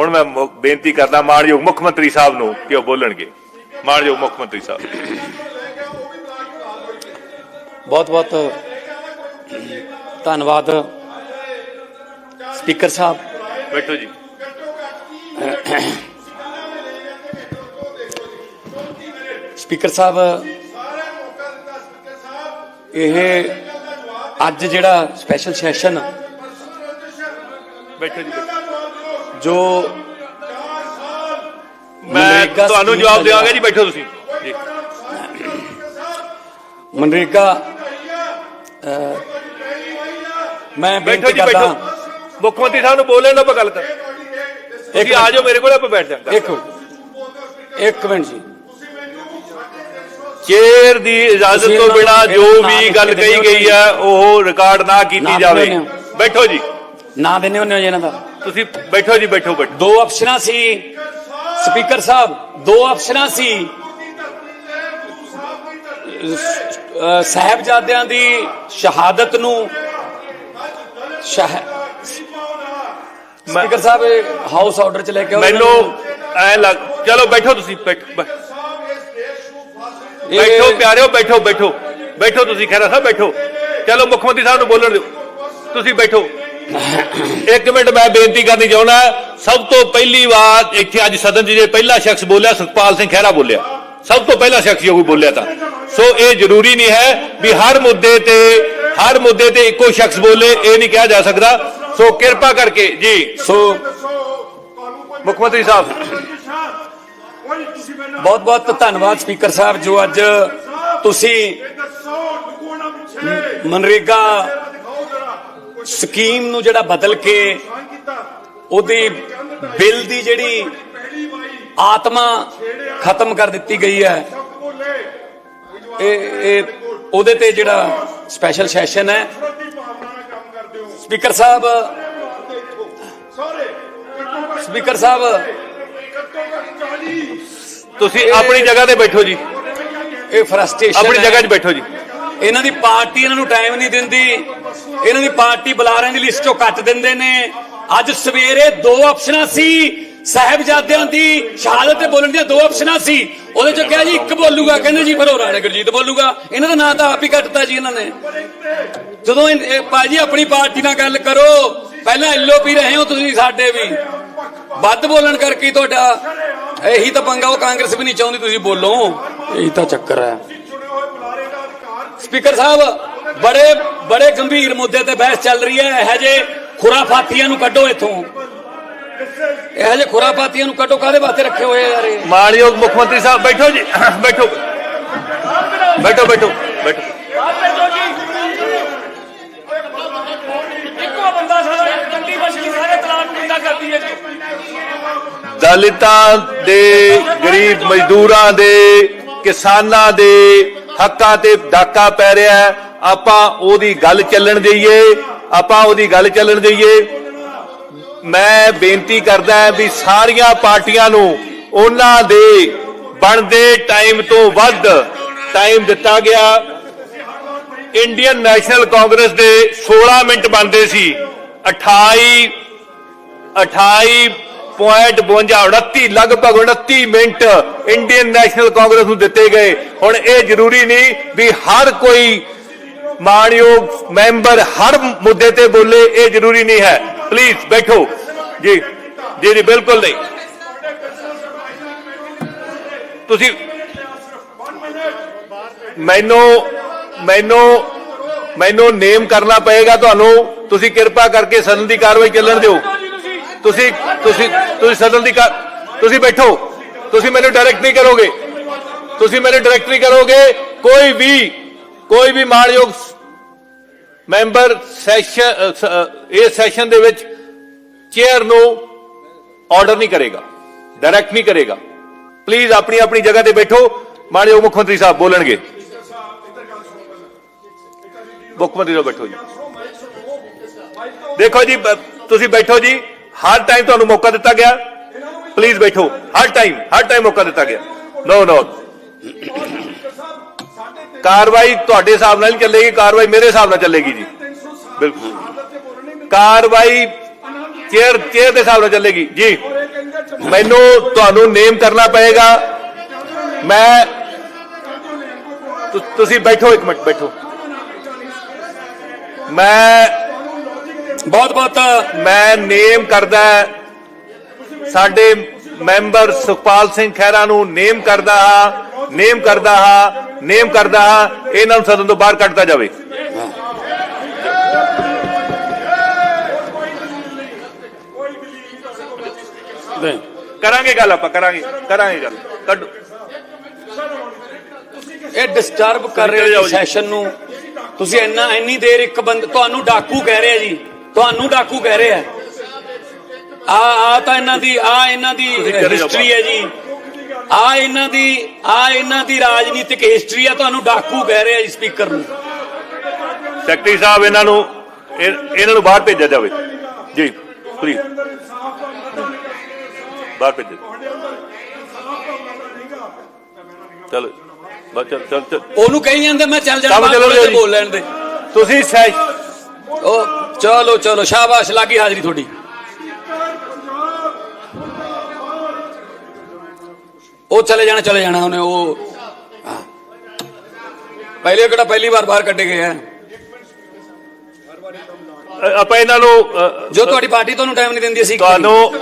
ਹੁਣ ਮੈਂ ਬੇਨਤੀ ਕਰਦਾ ਮਾਨਯੋਗ ਮੁੱਖ ਮੰਤਰੀ ਸਾਹਿਬ ਨੂੰ ਕਿ ਉਹ ਬੋਲਣਗੇ। ਮਾਨਯੋਗ ਮੁੱਖ ਮੰਤਰੀ ਸਾਹਿਬ। ਬਹੁਤ ਬਹੁਤ ਧੰਨਵਾਦ ਸਪੀਕਰ ਸਾਹਿਬ। ਬੈਠੋ ਜੀ। ਸਪੀਕਰ ਸਾਹਿਬ ਇਹ ਅੱਜ ਜਿਹੜਾ ਸਪੈਸ਼ਲ ਸੈਸ਼ਨ ਬੈਠੋ ਜੀ। ਜੋ ਮੈਂ ਮਨਰੇਗਾ ਤੁਹਾਨੂੰ ਜਵਾਬ ਦੇਵਾਂਗਾ ਜੀ ਬੈਠੋ ਤੁਸੀਂ। ਜੀ। ਮਨਰੇਗਾ ਅਹ, ਮੈਂ ਬੈਠੋ ਬੇਨਤੀ ਜੀ ਬੈਠੋ। ਮੁੱਖ ਮੰਤਰੀ ਸਾਹਿਬ ਨੂੰ ਬੋਲਣ ਦਾ ਆਪਾਂ ਗੱਲ ਕਰ ਤੁਸੀਂ ਇੱਕ ਆ ਜਾਓ ਮੇਰੇ ਕੋਲ ਆਪਾਂ ਬੈਠ ਜਾਂਗੇ ਇੱਕ ਇੱਕ ਮਿੰਟ ਜੀ। ਚੇਅਰ ਦੀ ਇਜਾਜ਼ਤ ਤੋਂ ਬਿਨਾ ਜੋ ਵੀ ਗੱਲ ਕਹੀ ਗਈ ਹੈ ਉਹ ਰਿਕਾਰਡ ਨਾ ਕੀਤੀ ਜਾਵੇ। ਬੈਠੋ ਜੀ। ਨਾ ਦੇਣੇ ਹੁੰਦੇ ਹੋ ਜੀ ਇਹਨਾਂ ਦਾ। ਤੁਸੀਂ ਬੈਠੋ ਜੀ ਬੈਠੋ ਬੈਠੋ। ਦੋ ਆਪਸ਼ਨਾਂ ਸੀ। ਸਪੀਕਰ ਸਾਹਿਬ ਦੋ ਆਪਸ਼ਨਾਂ ਸੀ। ਸਾਹਿਬਜ਼ਾਦਿਆਂ ਦੀ ਸ਼ਹਾਦਤ ਨੂੰ ਸਪੀਕਰ ਸਾਹਿਬ ਹਾਊਸ ਆਰਡਰ ਚ ਲੈ ਕੇ ਮੈਨੂੰ। ਐ ਲੱਗ ਚਲੋ ਬੈਠੋ ਤੁਸੀਂ ਬੈਠੋ ਪਿਆਰਿਓ ਬੈਠੋ ਬੈਠੋ। ਬੈਠੋ ਤੁਸੀਂ ਖੈਰਾ ਸਾਹਿਬ ਬੈਠੋ। ਚਲੋ ਮੁੱਖ ਮੰਤਰੀ ਸਾਹਿਬ ਨੂੰ ਬੋਲਣ ਦਿਓ। ਤੁਸੀਂ ਬੈਠੋ। ਇੱਕ ਮਿੰਟ ਮੈਂ ਬੇਨਤੀ ਕਰਨੀ ਚਾਹੁੰਦਾ ਸਭ ਤੋਂ ਪਹਿਲੀ ਵਾਰ ਇੱਥੇ ਅੱਜ ਸਦਨ 'ਚ ਜੇ ਪਹਿਲਾ ਸ਼ਖਸ ਬੋਲਿਆ ਸੁਖਪਾਲ ਸਿੰਘ ਖਹਿਰਾ ਬੋਲਿਆ। ਸਭ ਤੋਂ ਪਹਿਲਾ ਸ਼ਖਸ ਜੋ ਕੋਈ ਬੋਲਿਆ ਤਾਂ। ਸੋ ਇਹ ਜ਼ਰੂਰੀ ਨਹੀਂ ਹੈ ਵੀ ਹਰ ਮੁੱਦੇ ਤੇ ਹਰ ਮੁੱਦੇ ਤੇ ਇੱਕੋ ਸ਼ਖਸ ਬੋਲੇ ਇਹ ਨਹੀਂ ਕਿਹਾ ਜਾ ਸਕਦਾ। ਸੋ ਕਿਰਪਾ ਕਰਕੇ ਜੀ ਸੋ ਮੁੱਖ ਮੰਤਰੀ ਸਾਹਿਬ। ਬਹੁਤ ਬਹੁਤ ਧੰਨਵਾਦ ਸਪੀਕਰ ਸਾਹਿਬ ਜੋ ਅੱਜ ਤੁਸੀਂ ਮਨਰੇਗਾ ਸਕੀਮ ਨੂੰ ਜਿਹੜਾ ਬਦਲ ਕੇ ਉਹਦੀ ਬਿੱਲ ਦੀ ਜਿਹੜੀ ਆਤਮਾ ਖਤਮ ਕਰ ਦਿੱਤੀ ਗਈ ਹੈ। ਇਹ ਇਹ ਉਹਦੇ ਤੇ ਜਿਹੜਾ ਸਪੈਸ਼ਲ ਸੈਸ਼ਨ ਹੈ। ਸਪੀਕਰ ਸਾਹਿਬ ਸਪੀਕਰ ਸਾਹਿਬ ਤੁਸੀਂ ਆਪਣੀ ਜਗ੍ਹਾ ਤੇ ਬੈਠੋ ਜੀ। ਇਹ ਫਰਸਟ੍ਰੇਸ਼ਨ ਆਪਣੀ ਜਗ੍ਹਾ 'ਚ ਬੈਠੋ ਜੀ। ਇਹਨਾਂ ਦੀ ਪਾਰਟੀ ਇਹਨਾਂ ਨੂੰ ਟਾਈਮ ਨਹੀਂ ਦਿੰਦੀ। ਇਹਨਾਂ ਦੀ ਪਾਰਟੀ ਬੁਲਾਰਿਆਂ ਦੀ ਲਿਸਟ ਚੋਂ ਕੱਟ ਦਿੰਦੇ ਨੇ। ਅੱਜ ਸਵੇਰੇ ਦੋ ਆਪਸ਼ਨਾਂ ਸੀ, ਸਾਹਿਬਜ਼ਾਦਿਆਂ ਦੀ ਸ਼ਹਾਦਤ ਤੇ ਬੋਲਣ ਦੀਆਂ ਦੋ ਆਪਸ਼ਨਾਂ ਸੀ। ਉਹਦੇ ਚ ਕਿਹਾ ਜੀ, ਇੱਕ ਬੋਲੂਗਾ, ਕਹਿੰਦੇ ਜੀ, ਫਿਰ ਉਹ ਰਾਣਾ ਗੁਰਜੀਤ ਬੋਲੂਗਾ। ਇਹਨਾਂ ਦਾ ਨਾਂ ਤਾਂ ਆਪ ਹੀ ਕੱਟਤਾ ਜੀ ਇਹਨਾਂ ਨੇ। ਜਦੋਂ ਭਾਜੀ, ਆਪਣੀ ਪਾਰਟੀ ਨਾਲ ਗੱਲ ਕਰੋ। ਪਹਿਲਾਂ ਐਲਓਪੀ ਰਹੇ ਹੋ ਤੁਸੀਂ ਸਾਡੇ ਵੀ। ਵੱਧ ਬੋਲਣ ਕਰਕੇ ਤੁਹਾਡਾ ਇਹੀ ਤਾਂ ਪੰਗਾ, ਉਹ ਕਾਂਗਰਸ ਵੀ ਨਹੀਂ ਚਾਹੁੰਦੀ ਤੁਸੀਂ ਬੋਲੋ। ਇਹੀ ਤਾਂ ਚੱਕਰ ਹੈ। ਸਪੀਕਰ ਸਾਹਿਬ ਬੜੇ ਬੜੇ ਗੰਭੀਰ ਮੁੱਦੇ ਤੇ ਬਹਿਸ ਚੱਲ ਰਹੀ ਹੈ। ਇਹ ਜੇ ਖੁਰਾਫਾਤੀਆਂ ਨੂੰ ਕੱਢੋ ਇੱਥੋਂ। ਇਹ ਜੇ ਖੁਰਾਫਾਤੀਆਂ ਨੂੰ ਕੱਢੋ ਕਾਦੇ ਵਾਸਤੇ ਰੱਖੇ ਹੋਏ ਆ ਯਾਰ ਇਹ? ਮਾਨਯੋਗ ਮੁੱਖ ਮੰਤਰੀ ਸਾਹਿਬ ਬੈਠੋ ਜੀ। ਬੈਠੋ। ਬੈਠੋ ਬੈਠੋ ਬੈਠੋ। ਇੱਕੋ ਬੰਦਾ ਸਾਰਾ ਕੰਡੀ ਮਛਲੀ ਸਾਰੇ ਤਲਾਕ ਕਿੰਦਾ ਕਰਦੀ ਹੈ ਜੀ ਦਲਿਤਾਂ ਦੇ ਗਰੀਬ ਮਜ਼ਦੂਰਾਂ ਦੇ ਕਿਸਾਨਾਂ ਦੇ ਹੱਕਾਂ ਤੇ ਡਾਕਾ ਪੈ ਰਿਹਾ ਹੈ। ਆਪਾਂ ਉਹਦੀ ਗੱਲ ਚੱਲਣ ਦਈਏ। ਆਪਾਂ ਉਹਦੀ ਗੱਲ ਚੱਲਣ ਦਈਏ। ਮੈਂ ਬੇਨਤੀ ਕਰਦਾ ਵੀ ਸਾਰੀਆਂ ਪਾਰਟੀਆਂ ਨੂੰ ਉਹਨਾਂ ਦੇ ਬਣਦੇ ਟਾਈਮ ਤੋਂ ਵੱਧ ਟਾਈਮ ਦਿੱਤਾ ਗਿਆ। ਇੰਡੀਅਨ ਨੈਸ਼ਨਲ ਕਾਂਗਰਸ ਦੇ 16 ਮਿੰਟ ਬਣਦੇ ਸੀ। 28 28.52 ਲਗਭਗ 29 ਮਿੰਟ ਇੰਡੀਅਨ ਨੈਸ਼ਨਲ ਕਾਂਗਰਸ ਨੂੰ ਦਿੱਤੇ ਗਏ। ਹੁਣ ਇਹ ਜ਼ਰੂਰੀ ਨਹੀਂ ਵੀ ਹਰ ਕੋਈ ਮਾਣਯੋਗ ਮੈਂਬਰ ਹਰ ਮੁੱਦੇ ਤੇ ਬੋਲੇ, ਇਹ ਜ਼ਰੂਰੀ ਨਹੀਂ ਹੈ। ਪਲੀਜ਼ ਬੈਠੋ। ਜੀ ਜੀ ਜੀ, ਬਿਲਕੁਲ ਨਹੀਂ। ਤੁਸੀਂ ਮੈਨੂੰ ਮੈਨੂੰ ਮੈਨੂੰ ਨੇਮ ਕਰਨਾ ਪਏਗਾ ਤੁਹਾਨੂੰ। ਤੁਸੀਂ ਕਿਰਪਾ ਕਰਕੇ ਸਦਨ ਦੀ ਕਾਰਵਾਈ ਚੱਲਣ ਦਿਓ। ਤੁਸੀਂ ਤੁਸੀਂ ਤੁਸੀਂ ਸਦਨ ਦੀ ਕਾ- ਤੁਸੀਂ ਬੈਠੋ। ਤੁਸੀਂ ਮੈਨੂੰ ਡਾਇਰੈਕਟ ਨਹੀਂ ਕਰੋਗੇ। ਤੁਸੀਂ ਮੈਨੂੰ ਡਾਇਰੈਕਟ ਨਹੀਂ ਕਰੋਗੇ। ਕੋਈ ਵੀ ਕੋਈ ਵੀ ਮਾਨਯੋਗ ਮੈਂਬਰ ਸੈਸ਼ਨ ਇਹ ਸੈਸ਼ਨ ਦੇ ਵਿੱਚ ਚੇਅਰ ਨੂੰ ਆਰਡਰ ਨਹੀਂ ਕਰੇਗਾ। ਡਾਇਰੈਕਟ ਨਹੀਂ ਕਰੇਗਾ। ਪਲੀਜ਼ ਆਪਣੀ ਆਪਣੀ ਜਗ੍ਹਾ ਤੇ ਬੈਠੋ। ਮਾਨਯੋਗ ਮੁੱਖ ਮੰਤਰੀ ਸਾਹਿਬ ਬੋਲਣਗੇ। ਮੁੱਖ ਮੰਤਰੀ ਸਾਹਿਬ ਬੈਠੋ ਜੀ। ਦੇਖੋ ਜੀ ਤੁਸੀਂ ਬੈਠੋ ਜੀ। ਹਰ ਟਾਈਮ ਤੁਹਾਨੂੰ ਮੌਕਾ ਦਿੱਤਾ ਗਿਆ। ਪਲੀਜ਼ ਬੈਠੋ। ਹਰ ਟਾਈਮ ਹਰ ਟਾਈਮ ਮੌਕਾ ਦਿੱਤਾ ਗਿਆ। ਨੋ ਨੋ ਕਾਰਵਾਈ ਤੁਹਾਡੇ ਹਿਸਾਬ ਨਾਲ ਚੱਲੇਗੀ, ਕਾਰਵਾਈ ਮੇਰੇ ਹਿਸਾਬ ਨਾਲ ਚੱਲੇਗੀ ਜੀ। ਬਿਲਕੁਲ। ਕਾਰਵਾਈ ਚੇਅਰ ਚੇਅਰ ਦੇ ਹਿਸਾਬ ਨਾਲ ਚੱਲੇਗੀ। ਜੀ। ਮੈਨੂੰ ਤੁਹਾਨੂੰ ਨੇਮ ਕਰਨਾ ਪਏਗਾ। ਮੈਂ ਤੁਸੀਂ ਬੈਠੋ ਇੱਕ ਮਿੰਟ, ਬੈਠੋ। ਮੈਂ ਬਹੁਤ ਬਹੁਤ ਮੈਂ ਨੇਮ ਕਰਦਾ ਸਾਡੇ ਮੈਂਬਰ ਸੁਖਪਾਲ ਸਿੰਘ ਖਹਿਰਾ ਨੂੰ ਨੇਮ ਕਰਦਾ ਹਾਂ ਨੇਮ ਕਰਦਾ ਹਾਂ ਨੇਮ ਕਰਦਾ ਹਾਂ ਇਹਨਾਂ ਨੂੰ ਸਦਨ ਤੋਂ ਬਾਹਰ ਕੱਢਤਾ ਜਾਵੇ। ਕਰਾਂਗੇ ਗੱਲ ਆਪਾਂ ਕਰਾਂਗੇ ਕਰਾਂਗੇ ਗੱਲ। ਕੱਢੋ। ਇਹ ਡਿਸਟਰਬ ਕਰ ਰਹੇ ਹੋ ਸੈਸ਼ਨ ਨੂੰ। ਤੁਸੀਂ ਇੰਨਾ ਇੰਨੀ ਦੇਰ ਇੱਕ ਬੰਦ ਤੁਹਾਨੂੰ ਡਾਕੂ ਕਹਿ ਰਿਹਾ ਜੀ। ਤੁਹਾਨੂੰ ਡਾਕੂ ਕਹਿ ਰਿਹਾ ਆ। ਆ ਤਾਂ ਇਹਨਾਂ ਦੀ ਆ ਇਹਨਾਂ ਦੀ ਹਿਸਟਰੀ ਹੈ ਜੀ। ਆ ਇਹਨਾਂ ਦੀ ਆ ਇਹਨਾਂ ਦੀ ਰਾਜਨੀਤਿਕ ਹਿਸਟਰੀ ਹੈ ਤੁਹਾਨੂੰ ਡਾਕੂ ਕਹਿ ਰਿਹਾ ਜੀ ਸਪੀਕਰ ਨੂੰ। ਸੈਕਟਰੀ ਸਾਹਿਬ ਇਹਨਾਂ ਨੂੰ ਇਹ- ਇਹਨਾਂ ਨੂੰ ਬਾਹਰ ਭੇਜਿਆ ਜਾਵੇ। ਜੀ ਪਲੀਜ਼ ਬਾਹਰ ਭੇਜੋ ਚਲੋ ਚੱਲ ਚੱਲ ਉਹਨੂੰ ਕਹੀ ਜਾਂਦੇ ਮੈਂ ਚੱਲ ਬਾਹਰ ਜੀ। ਬੋਲ ਲੈਣ ਦੇ। ਤੁਸੀਂ ਉਹ ਚਲੋ ਚਲੋ ਸ਼ਾਬਾਸ਼ ਲੱਗੀ ਹਾਜ਼ਰੀ ਤੁਹਾਡੀ ਉਹ ਚਲੇ ਜਾਣਾ ਚਲੇ ਜਾਣਾ ਉਹਨੇ ਉਹ। ਪਹਿਲੇ ਕਿਹੜਾ ਪਹਿਲੀ ਵਾਰ ਬਾਹਰ ਕੱਢੇ ਗਏ ਆ ਆਪਾਂ ਇਹਨਾਂ ਨੂੰ ਜੋ ਤੁਹਾਡੀ ਪਾਰਟੀ ਤੁਹਾਨੂੰ ਟਾਈਮ ਨਹੀਂ ਦਿੰਦੀ ਅਸੀਂ ਕੀ ਤੁਹਾਨੂੰ?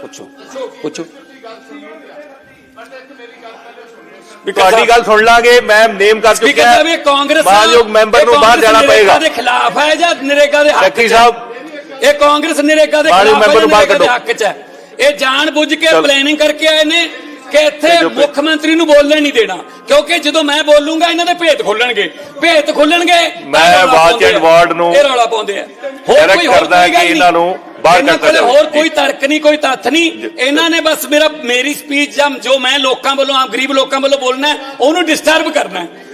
ਪੁੱਛੋ ਪੁੱਛੋ ਤੁਹਾਡੀ ਗੱਲ ਸੁਣ ਲਾਂਗੇ ਮੈਂ ਨੇਮ ਕਰ ਸਪੀਕਰ ਚੁੱਕਿਆ ਸਾਹਿਬ ਇਹ ਕਾਂਗਰਸ ਮਾਨਯੋਗ ਮੈਂਬਰ ਨੂੰ ਬਾਹਰ ਜਾਣਾ ਪਏਗਾ ਦੇ ਖਿਲਾਫ ਹੈ ਜਾਂ ਨਰੇਗਾ ਦੇ ਹੱਕ ਸੈਕਟਰੀ? ਸਾਹਿਬ ਇਹ ਕਾਂਗਰਸ ਨਰੇਗਾ ਦੇ ਖਿਲਾਫ ਹੈ ਮੈਂਬਰ ਨੂੰ ਜਾਂ ਬਾਹਰ ਕੱਢੋ। ਹੱਕ ਚ ਹੈ ਇਹ ਜਾਣ ਬੁੱਝ ਕੇ। ਪਲੈਨਿੰਗ ਕਰਕੇ ਆਏ ਨੇ ਕਿ ਇੱਥੇ। ਮੁੱਖ ਮੰਤਰੀ ਨੂੰ ਬੋਲਣ ਨਹੀਂ ਦੇਣਾ ਕਿਉਂਕਿ ਜਦੋਂ ਮੈਂ ਬੋਲੂੰਗਾ ਇਹਨਾਂ ਦੇ ਭੇਤ ਖੋਲਣਗੇ ਭੇਤ ਖੋਲਣਗੇ ਮੈਂ ਵਾਚ ਐਂਡ। ਵਾਰਡ ਨੂੰ ਇਹ ਰੌਲਾ ਪਾਉਂਦੇ ਆ ਹੋਰ ਕੋਈ ਕਰਦਾ ਹੈ ਕਿ ਇਹਨਾਂ। ਨੂੰ ਬਾਹਰ ਇਹਨਾਂ ਕੱਢਤਾ ਕੋਲੇ ਜਾਵੇ। ਹੋਰ ਕੋਈ ਤਰਕ ਨਹੀਂ ਕੋਈ ਤੱਥ ਨਹੀਂ। ਇਹਨਾਂ ਨੇ ਬਸ ਮੇਰਾ ਮੇਰੀ ਸਪੀਚ ਜਾਂ ਜੋ ਮੈਂ ਲੋਕਾਂ ਵੱਲੋਂ ਆਮ ਗਰੀਬ ਲੋਕਾਂ ਵੱਲੋਂ ਬੋਲਣਾ ਹੈ, ਉਹਨੂੰ ਡਿਸਟਰਬ ਕਰਨਾ ਹੈ।